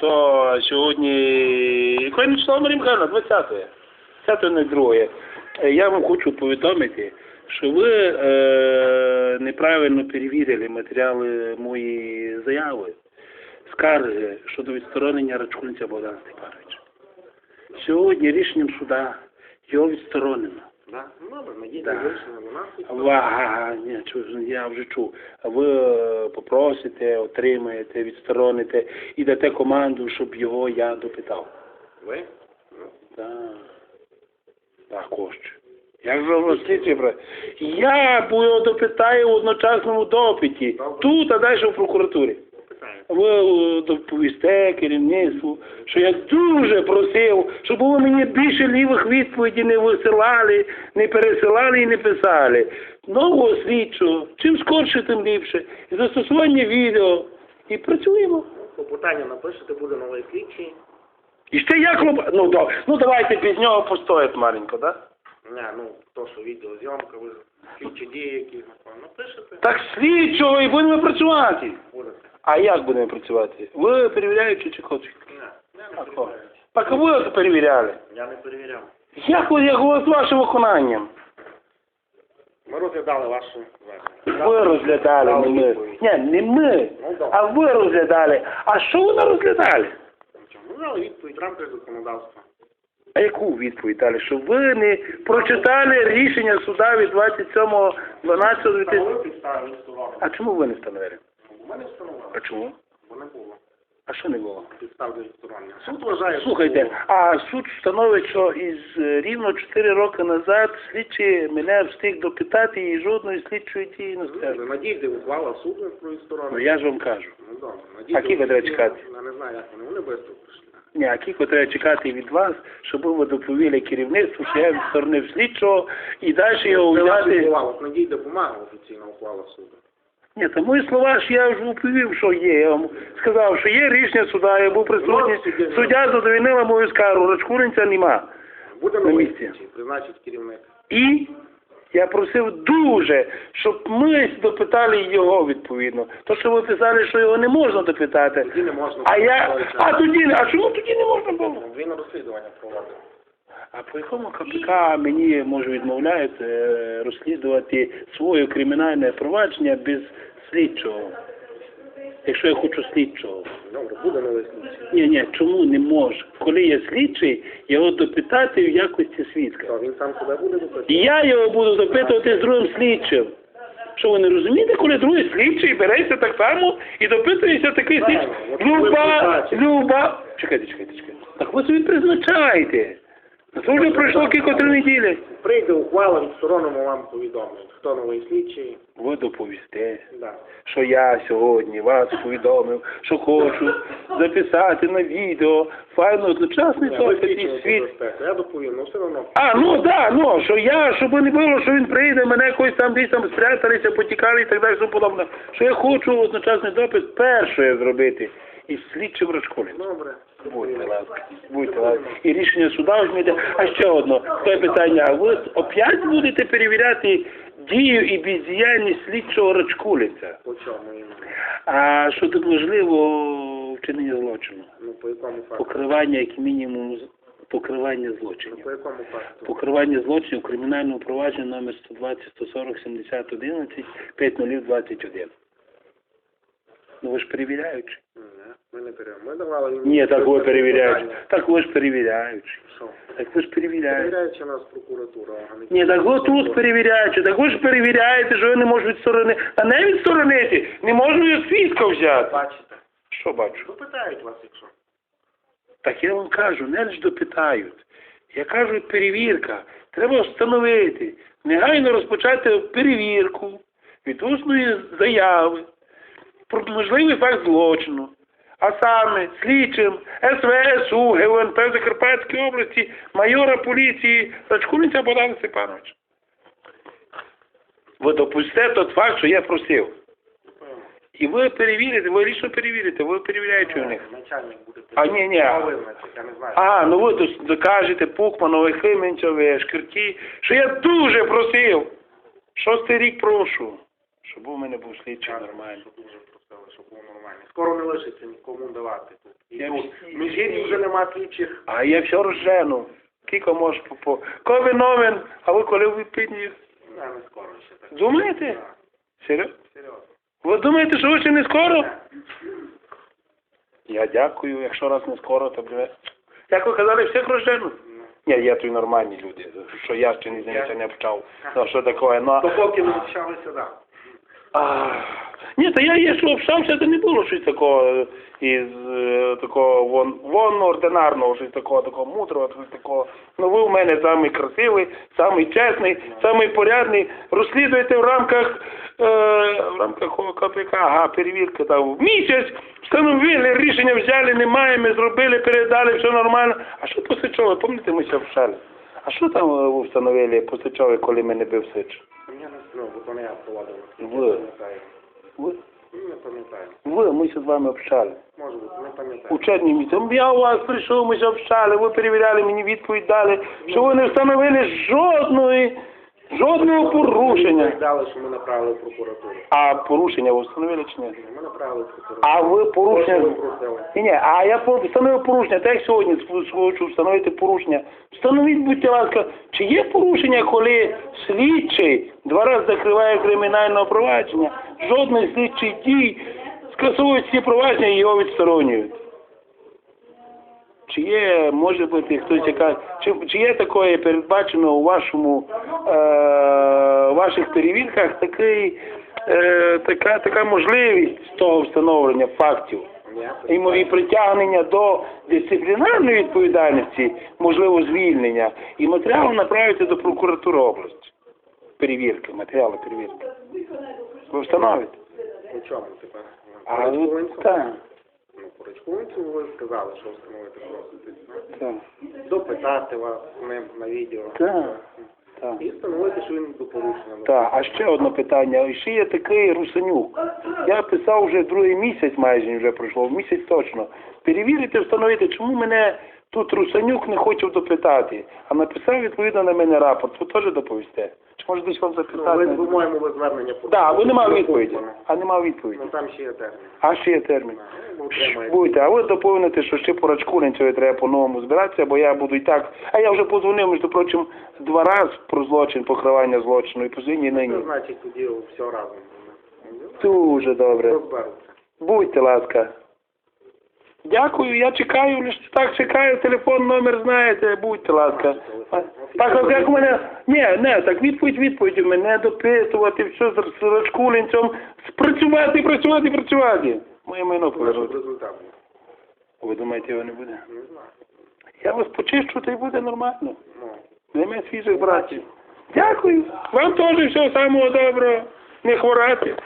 то сьогодні, яке число Марія Михайловна? 20 10 не друге. Е, Я вам хочу повідомити, що ви е, неправильно перевірили матеріали моєї заяви, скарги щодо відсторонення Рачкунця Богдана Степановича. Сьогодні рішенням суда його відсторонено. Да? Ну, добре, надійте Да. вирішення на нас. ага, ні, чу- я вже чув. Ви е, попросите, отримаєте, відстороните і дате команду, щоб його я допитав. Ви? Ну, Так. Також. Як же розслідчий брат? Я його допитаю в одночасному допиті. Тут, а далі в прокуратурі. Ви е, доповісте керівництву, що я дуже просив, щоб ви мені більше лівих відповідей не висилали, не пересилали і не писали. Нового слідчого, чим скорше, тим ліпше. І застосування відео. І працюємо. Попитання напишете, буде новий слідчий. І ще як лоб... ну, да. ну давайте без нього постоять маленько, так? Да? Не, ну, то, що відеозйомка, ви слідчі дії, які напишете, Так слідчого і будемо працювати. будете. А як будемо працювати? Ви перевіряючи чи хочете? Не, я не А хто? перевіряю. Так ви це перевіряли. Я не перевіряв. Як ви як з вашим виконанням? Ми розглядали вашу звернення. Ви розглядали, не ми. Ні, не ми, Ну, а ви розглядали. А що ви не розглядали? Ми дали відповідь в рамках законодавства. А яку відповідь дали? Що ви не прочитали рішення суда від 27.12.2000? Встановили підстави відсторонення. А чому ви не встановили? Мене встановили, А чому? бо не було А що не було? підстав для відсторонення. Суд вважає, Слухайте, а суд встановить, що із е, рівно 4 роки назад слідчий мене встиг допитати і жодної слідчої дії не Ну, стежить. Надійте ухвала суду про Ну я ж вам кажу. Ну, добре. Надійте А кілька треба чекати? Я не знаю, як вони. Вони швидко прийшли. Ні, а кілько треба чекати від вас, щоб ви доповіли керівництву, що я відсторонив слідчого і далі його Це ваші взяти. слова. От надійте бумага офіційна ухвала суду. Ні, то мої слова ж я вже оповів, що є. Я вам сказав, що є рішення суда, я був присутній. Суддя задовільнила мою скаргу, Рачкуринця нема. На місці. слідчий, призначить керівник. І я просив дуже, щоб ми допитали його відповідно. То, що ви писали, що його не можна допитати. Тоді не можна. А я, а тоді, а чому тоді не можна було? Він розслідування проводив. А по якому КПК мені може відмовляють е, розслідувати своє кримінальне провадження без слідчого? Якщо я хочу слідчого. Добре, буде новий слідчий. Ні, ні, чому не можу? Коли є слідчий, його допитати в якості свідка. Він сам себе буде І допитувати? я його буду допитувати з другим слідчим. Що ви не розумієте, коли другий слідчий береться так само і допитується такий слідчий? Люба. Люба. Чекайте, чекайте, чекайте. Так ви собі призначаєте. Це вже пройшло кілька неділі. Прийде ухвала, відсторонимо вам повідомлять. Хто новий слідчий? Ви доповісте, Да. що я сьогодні вас повідомив, що хочу записати на відео файно одночасний допит і світ. Я доповім, ну все одно. А, ну да, ну, що я, щоб не було, що він прийде, мене якось там десь там спряталися, потікали і так далі, тому подобне. Що я хочу одночасний допит перше зробити із слідчим Рачкулем. Добре. Будьте ласка, будьте ласка. І рішення суда візьмете. А ще одно, таке питання. А ви опять будете перевіряти дію і бездіяльність слідчого Рачкулиця? По чому? А що тут можливо вчинення злочину? Ну по якому факту? Покривання, як мінімум, покривання Ну, злочинів. по якому факту? Покривання злочинів кримінального провадження номер 120 140 70 11 5021. Ну ви ж перевіряючи. Не. Давали. Ні, так ви перевіряючи. питання. Так ви ж перевіряючи. Що? Так ви ж перевіряєте. Перевіряючи нас прокуратура. органи. Ні, так ви тут перевіряючи, так ви ж перевіряєте, що я не можу відсторонити. А не відсторонити, не можу я свідка взяти. Бачите? Що бачу? Допитають вас, якщо. Так я вам кажу, не лише допитають. Я кажу, перевірка. Треба встановити. Негайно розпочати перевірку відносної заяви про можливий факт злочину. А саме слідчим СВ, СУ, ГУНП в Закарпатській області, майора поліції Рачкулиця Богдана Степановича. Ви допустите тот факт, що я просив. І ви перевірите, ви лічно перевірите, ви перевіряєте у них. Начальник буде А, ні, ні. А я не знаю. А, ну ви тут докажете Пухманові, Хименцеві, Шкірті, що я дуже просив. Шостий рік прошу, щоб у мене був слідчий нормальний. Дуже просили, щоб було нормально. Скоро не лишиться нікому давати тут. І Я тут. всі- Міжгір'ї вже нема слідчих. А я все розжену. Кілько можеш по... Коли новин, а ви коли ви підні? Не, не скоро ще так. Думаєте? Так, Серйозно? Серйозно. Ви думаєте, що ви ще не скоро? Я дякую, якщо раз не скоро, то бля. Як ви казали, всіх розжену? Ну. Ні, є тут нормальні люди, що я ще ні з ними не почав. Ну, що таке, ну... Допоки не общалися, так. А, ні, та я є, що общався, то не було щось такого е, із е, такого вон, вон ординарного, щось такого, такого мудрого, щось такого. Ну ви у мене самий красивий, самий чесний, самий порядний. Розслідуєте в рамках е, в рамках КПК, ага, перевірка там в місяць, встановили, рішення взяли, немає, ми зробили, передали, все нормально. А що по Сичові? Пам'ятаєте, ми ще вшали? А що там е, ви встановили по Сичові, коли мене бив Сич? Я не знаю, бо то не я проводив. Ви. Не пам'ятаю. Ви, ми ще з вами общали. Може бути, не У пам'ятаю. червні місяці. Я у вас прийшов, ми общали, ви перевіряли, мені відповідь дали, що ви не встановили жодної, жодного порушення. Дали, що ми направили в прокуратуру. А порушення ви встановили чи ні? Ми направили в прокуратуру. А ви Ви порушення... Ні, ні, а я по- встановив порушення, так як сьогодні хочу встановити порушення. Встановіть, будьте ласка, чи є порушення, коли слідчий два рази закриває кримінальне провадження, жодних слідчих дій, скасовують всі провадження і його відсторонюють. Чи є, може бути, хтось яка, чи, чи є таке передбачено у вашому, е, ваших перевірках такий, е, така, така можливість того встановлення фактів? І притягнення до дисциплінарної відповідальності, можливо, звільнення, і матеріал направити до прокуратури області. Перевірки, матеріали перевірки. Ви встановите? У чому тепер? А По ну, так, ви сказали, що встановити просите. так, Допитати вас не на відео. Так. так. І встановити, що він до порушення. Так, а ще одне питання. І ще є такий Русанюк. Я писав вже другий місяць майже вже пройшло, місяць точно. Перевірити, встановити, чому мене тут Русанюк не хоче допитати, а написав відповідно на мене рапорт. Ви теж доповісте? Чи може десь вам Ну, запитати? ви, по-моєму, ви звернення по Так, бо нема відповіді. А нема відповіді. Ну, там ще є термін. А ще є термін. Ну. Будьте, а ви доповните, що ще по Рачкулінцеві треба по-новому збиратися, бо я буду і так. А я вже позвонив, між прочим, два рази про злочин, покривання злочину і позині і нині. Це значить тоді все разом. Дуже добре. Будьте ласка. Дякую, я чекаю, лише так чекаю, телефон, номер знаєте, будьте ласка. Так, от як мене, ні, не, так відповідь, відповідь, мене допитувати, все з Рачкулінцем, спрацювати, працювати, працювати. Моє майно повернути. Ви думаєте, його не буде? Не знаю. Я вас почищу, та й буде нормально. Ну, Нема свіжих братів. Дякую. Вам теж всього самого доброго. Не хворати.